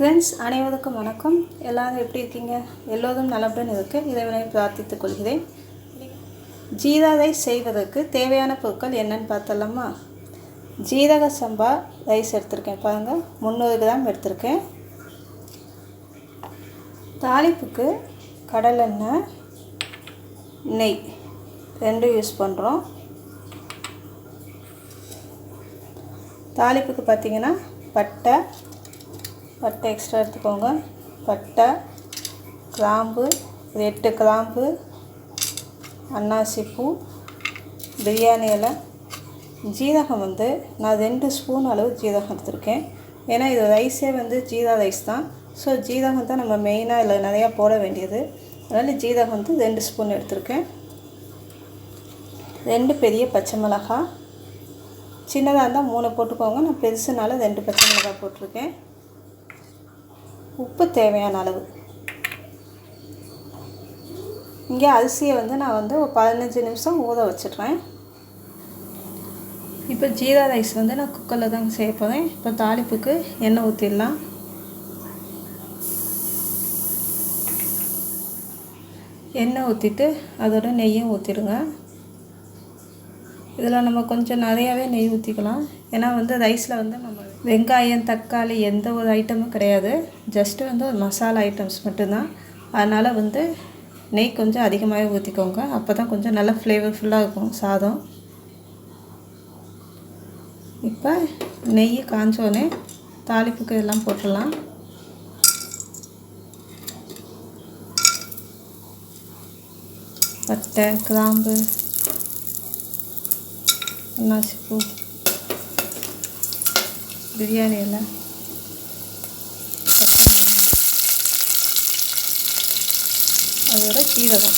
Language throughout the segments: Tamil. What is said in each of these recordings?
ஃப்ரெண்ட்ஸ் அனைவருக்கும் வணக்கம். எல்லாரும் எப்படி இருக்கீங்க? எல்லோரும் நலமுடன் இருக்க. இறைவனை பிரார்த்தித்துக் கொள்கிறேன். ஜீரா ரைஸ் செய்வதற்கு தேவையான பொருட்கள் என்னன்னு பார்த்தலாமா ஜீரக சம்பா ரைஸ் எடுத்திருக்கேன். பாருங்கள் முந்நூறு கிராம் எடுத்திருக்கேன். தாளிப்புக்கு கடலெண்ணெய் நெய் ரெண்டும் யூஸ் பண்ணுறோம் தாளிப்புக்கு பார்த்தீங்கன்னா பட்டை பட்டை எக்ஸ்ட்ரா எடுத்துக்கோங்க. பட்டை கிராம்பு ஒரு எட்டு கிராம்பு அன்னாசிப்பூ பிரியாணி இலை. ஜீரகம் வந்து நான் ரெண்டு ஸ்பூன் அளவு ஜீரகம் எடுத்திருக்கேன். ஏன்னா இது ரைஸே வந்து ஜீரா ரைஸ் தான். ஸோ ஜீரகம் தான் நம்ம மெயினாக இதில் நிறையா போட வேண்டியது. அதனால் ஜீரகம் வந்து ரெண்டு ஸ்பூன் எடுத்திருக்கேன். ரெண்டு பெரிய பச்சை மிளகாய் சின்னதாக இருந்தால் மூணு போட்டுக்கோங்க. நான் பெருசுனால ரெண்டு பச்சை மிளகாய் போட்டிருக்கேன். உப்பு தேவையான அளவு. இங்கே அரிசியை வந்து நான் வந்து ஒரு பதினஞ்சு நிமிஷம் ஊற வச்சிடுறேன். இப்போ ஜீரா ரைஸ் வந்து நான் குக்கரில் தாங்க செய்ய போகிறேன் இப்போ தாளிப்புக்கு எண்ணெய் ஊற்றிடலாம் எண்ணெய் ஊற்றிட்டு அதோட நெய்யும் ஊற்றிடுங்க இதில் நம்ம கொஞ்சம் நிறையாவே நெய் ஊற்றிக்கலாம். ஏன்னா வந்து ரைஸில் வந்து நம்ம வெங்காயம் தக்காளி எந்த ஒரு ஐட்டமும் கிடையாது. ஜஸ்ட்டு வந்து ஒரு மசாலா ஐட்டம்ஸ் மட்டும்தான். அதனால் வந்து நெய் கொஞ்சம் அதிகமாகவே ஊற்றிக்கோங்க. அப்போ தான் கொஞ்சம் நல்லா ஃப்ளேவர்ஃபுல்லாக இருக்கும் சாதம். இப்போ நெய் காஞ்சோடனே தாளிப்புக்கு இதெல்லாம் போட்டுடலாம். பட்டை கிராம்பு அன்னாசிப்பூ பிரியாணி இலை அதோட சீரகம்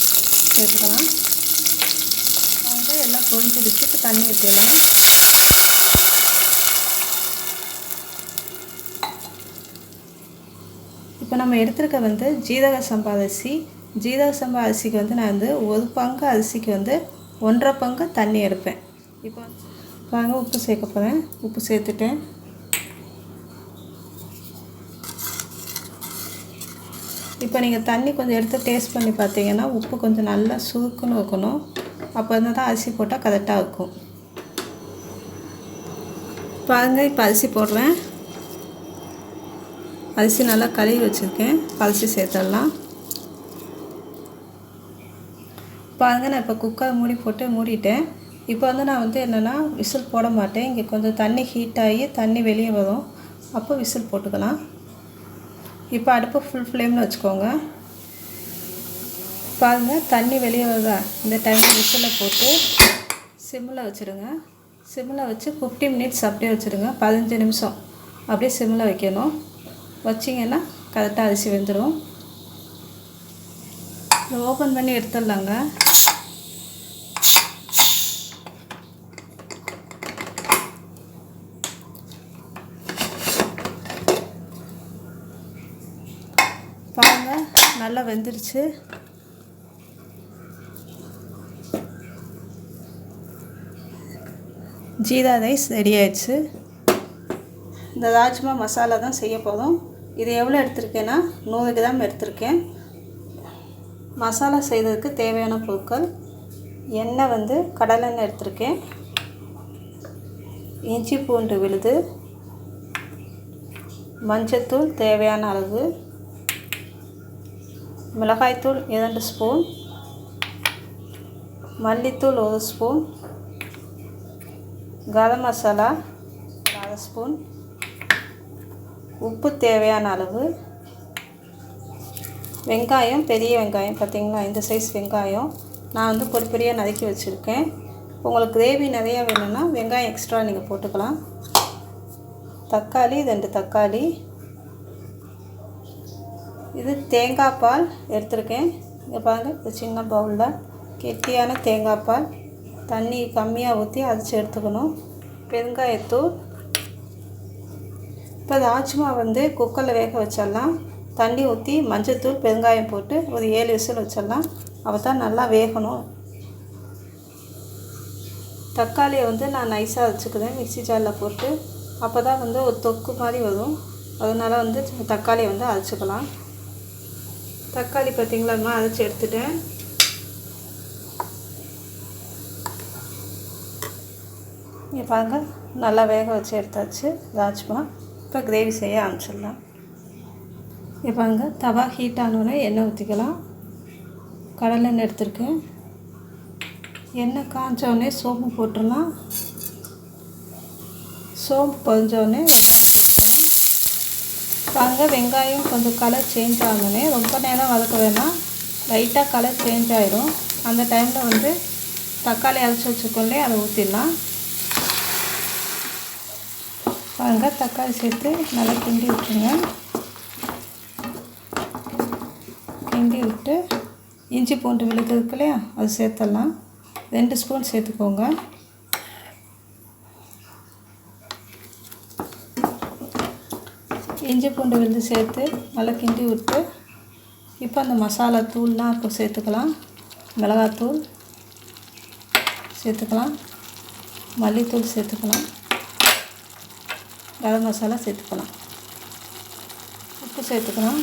சேர்த்துக்கலாம் வாங்க எல்லாம் பொரிஞ்சிடுச்சு. இப்போ தண்ணி ஊற்றிடலாம் இப்போ நம்ம எடுத்துருக்க வந்து ஜீரக சம்பா அரிசி. ஜீரக சம்பா அரிசிக்கு வந்து நான் வந்து ஒரு பங்கு அரிசிக்கு வந்து ஒன்றரை பங்கு தண்ணி எடுப்பேன். இப்போ வாங்க உப்பு சேர்க்க போகிறேன் உப்பு சேர்த்துட்டேன். இப்போ நீங்கள் தண்ணி கொஞ்சம் எடுத்து டேஸ்ட் பண்ணி பார்த்தீங்கன்னா உப்பு கொஞ்சம் நல்லா சுருக்குன்னு வைக்கணும் அப்போ இருந்தால் தான் அரிசி போட்டால் கரெக்டாக இருக்கும். பாருங்க இப்போ அரிசி போடுறேன். அரிசி நல்லா கழுவி வச்சுருக்கேன். அரிசி சேர்த்துடலாம். பாருங்கள் நான் இப்போ குக்கர் மூடி போட்டு மூடிட்டேன். இப்போ வந்து நான் வந்து என்னென்னா விசில் போட மாட்டேன். இங்கே கொஞ்சம் தண்ணி ஹீட் ஆகி தண்ணி வெளியே வரும். அப்போ விசில் போட்டுக்கலாம். இப்போ அடுப்பு ஃபுல் ஃப்ளேமில் வச்சுக்கோங்க. பாருங்கள் தண்ணி வெளியே வருதா? இந்த டைமில் விசிலில் போட்டு சிம்மில் வச்சுருங்க. சிம்மில் வச்சு ஃபிஃப்டி மினிட்ஸ் அப்படியே வச்சுருங்க. பதினஞ்சு நிமிஷம் அப்படியே சிம்மில் வைக்கணும். வச்சிங்கன்னா கரெக்டாக அரிசி வெந்துடும் ஓப்பன் பண்ணி எடுத்துடலாங்க. நல்லா வெந்துருச்சு. ஜீரா ரைஸ் ரெடி ஆயிடுச்சு. இந்த ராஜ்மா மசாலா தான் செய்ய போதும் இது எவ்வளோ எடுத்திருக்கேன்னா நூறு கிராம் எடுத்திருக்கேன். மசாலா செய்கிறதுக்கு தேவையான பொருட்கள் எண்ணெய் வந்து கடலெண்ணெய் எடுத்திருக்கேன். இஞ்சி பூண்டு விழுது. மஞ்சத்தூள் தேவையான அளவு. மிளகாய்த்தூள் இரண்டு ஸ்பூன் மல்லித்தூள் ஒரு ஸ்பூன் கரம் மசாலா அரை ஸ்பூன் உப்பு தேவையான அளவு வெங்காயம் பெரிய வெங்காயம் பார்த்திங்களா? இந்த சைஸ் வெங்காயம். நான் வந்து பொடி பொடியாக நறுக்கி வச்சுருக்கேன். உங்களுக்கு கிரேவி நிறையா வேணும்னா வெங்காயம் எக்ஸ்ட்ரா நீங்கள் போட்டுக்கலாம். தக்காளி ரெண்டு தக்காளி இது தேங்காய் பால் எடுத்திருக்கேன். இங்கே பாருங்கள் இது சின்ன பவுலில் கெட்டியான தேங்காய் பால். தண்ணி கம்மியாக ஊற்றி அரைச்சி எடுத்துக்கணும். பெருங்காயத்தூள். இப்போ ராஜ்மா வந்து குக்கரில் வேக வச்சிடலாம். தண்ணி ஊற்றி மஞ்சத்தூள் பெருங்காயம் போட்டு ஒரு ஏழு விசில் வச்சிடலாம். அப்போ தான் நல்லா வேகணும். தக்காளியை வந்து நான் நைஸாக வச்சுக்கிறேன் மிக்ஸி ஜாரில் போட்டு. அப்போ தான் வந்து ஒரு தொக்கு மாதிரி வரும். அதனால் வந்து தக்காளியை வந்து அரைச்சிக்கலாம். தக்காளி பார்த்திங்களாம்மா அரைச்சி எடுத்துட்டேன். இங்கே பாருங்க நல்லா வேக வச்சு எடுத்தாச்சு. ராஜ்மா இப்போ கிரேவி செய்ய ஆரம்பிச்சிடலாம். இங்கே பாருங்க தவா ஹீட் ஆனோடனே எண்ணெய் ஊற்றிக்கலாம் கடலெண்ணெய் எடுத்திருக்கேன். எண்ணெய் காஞ்சோடனே சோம்பு போட்டுடலாம். சோம்பு பொரிஞ்சோடனே பாருங்கள் வெங்காயம் கொஞ்சம் கலர் சேஞ்ச் ஆகணும் ரொம்ப நேரம் வதக்க வேணாம் லைட்டாக கலர் சேஞ்ச் ஆகிடும் அந்த டைமில் வந்து தக்காளி அரைச்சி வச்சுக்கொண்டே அதை ஊற்றிடலாம் பாருங்கள் தக்காளி சேர்த்து நல்லா கிண்டி விட்டுருங்க. கிண்டி விட்டு இஞ்சி பூண்டு விழுது இருக்கு இல்லையா அது சேர்த்துடலாம். ரெண்டு ஸ்பூன் சேர்த்துக்கோங்க. இஞ்சி பூண்டு விழுந்து சேர்த்து நல்லா கிண்டி விட்டு இப்போ அந்த மசாலா தூள்லாம் இப்போ சேர்த்துக்கலாம். மிளகாத்தூள் சேர்த்துக்கலாம். மல்லித்தூள் சேர்த்துக்கலாம். கரம் மசாலா சேர்த்துக்கலாம். உப்பு சேர்த்துக்கலாம்.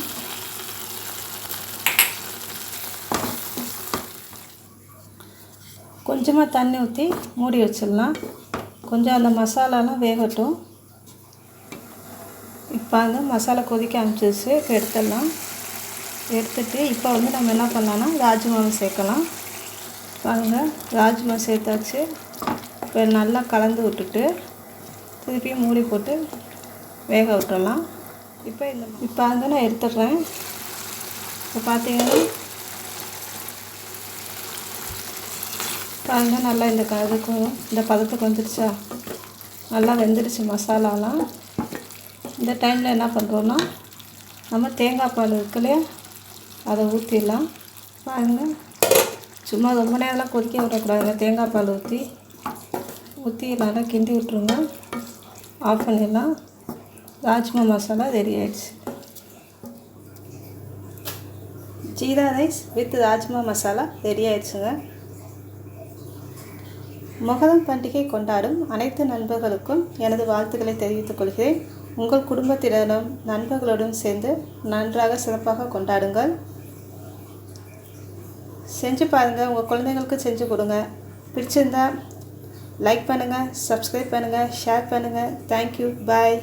கொஞ்சமாக தண்ணி ஊற்றி மூடி வச்சிடலாம். கொஞ்சம் அந்த மசாலாலாம் வேகட்டும். இப்பாங்க மசாலா கொதிக்க ஆரம்பிச்சிருச்சு. இப்போ எடுத்துடலாம். எடுத்துட்டு இப்போ வந்து நம்ம என்ன பண்ணலாம்னா ராஜ்மாவை சேர்க்கலாம். பாருங்கள் ராஜ்மா சேர்த்தாச்சு. இப்போ நல்லா கலந்து விட்டுட்டு திருப்பியும் மூடி போட்டு வேக விட்டுறலாம். இப்போ இந்த இப்போ வந்து நான் எடுத்துடுறேன். இப்போ பார்த்தீங்கன்னா பாருங்க நல்லா இந்த கதுக்கு இந்த பதத்துக்கு வந்துடுச்சா நல்லா வெந்துடுச்சு மசாலாலாம். இந்த டைமில் என்ன பண்ணுறோன்னா நம்ம தேங்காய் பால் இருக்குல்லையா அதை ஊற்றிடலாம் பாருங்கள் சும்மா ரொம்ப நேரம்லாம் கொதிக்க விடக்கூடாதுங்க. தேங்காய் பால் ஊற்றி ஊற்றி நல்லா கிண்டி விட்ருங்க ஆஃப் பண்ணிடலாம். ராஜ்மா மசாலா ரெடி ஆயிடுச்சு. Jeera rice with rajma masala ready ஆயிடுச்சுங்க. மொகரம் பண்டிகை கொண்டாடும் அனைத்து நண்பர்களுக்கும் எனது வாழ்த்துக்களை தெரிவித்துக் கொள்கிறேன். உங்கள் குடும்பத்தினரும் நண்பர்களுடன் சேர்ந்து நன்றாக சிறப்பாக கொண்டாடுங்கள். செஞ்சு பாருங்கள் உங்கள் குழந்தைங்களுக்கு செஞ்சு கொடுங்க. பிடிச்சிருந்தா லைக் பண்ணுங்கள் சப்ஸ்கிரைப் பண்ணுங்கள் ஷேர் பண்ணுங்கள் தேங்க்யூ பாய்